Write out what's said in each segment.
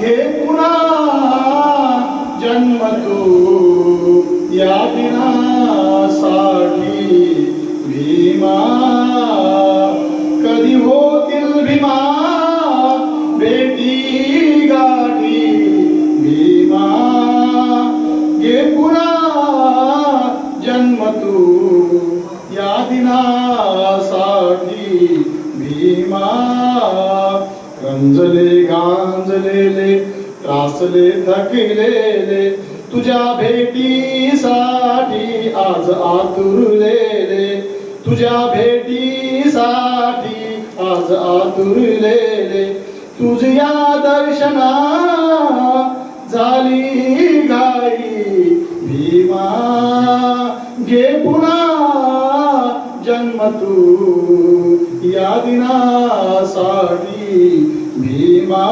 घे पुन्हा जन्म तू या दिनासाठी भीमा. कधी होतील भीमा? भेटी गाठी भीमा. घे पुन्हा जन्म तू या दिनासाठी भीमा. गंजले गांजलेले त्रासले थकलेले. तुझ्या भेटीसाठी आज आतुरलेले. तुझ्या भेटीसाठी आज आतुरलेले. तुझ्या दर्शना झाली घाई भीमा घे पुन्हा जन्म तू. या दिनासाठी भीमा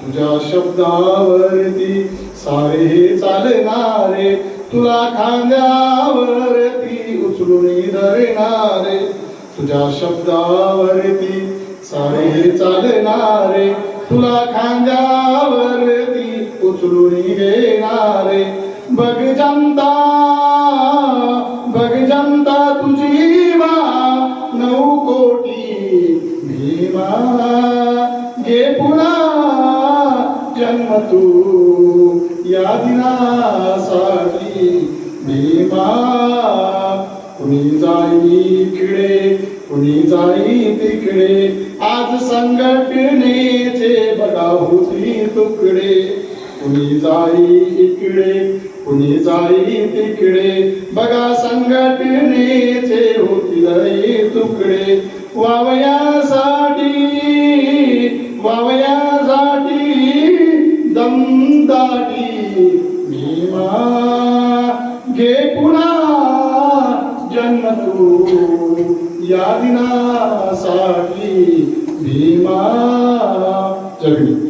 तुझ्या शब्दावरती सारे हे चालणारे तुला खांद्यावरती उचलून धरणारे तुझ्या शब्दावरती सारे हे चालणारे तुला खांद्यावरती उचलून घेणारे. बघ जनता जन्म तू या दिनासाठी भीमा कुणी जाई इकडे कुणी जाई तिकडे आज संघटनेचे बघा होती तुकडे. कुणी जाई इकडे कुणी जाई तिकडे बघा संघटनेचे होतील हे तुकडे. वावयासाठी वावयासाठी दम दाटी घे पुन्हा जन्म तू या दिनासाठी भीमा जगली.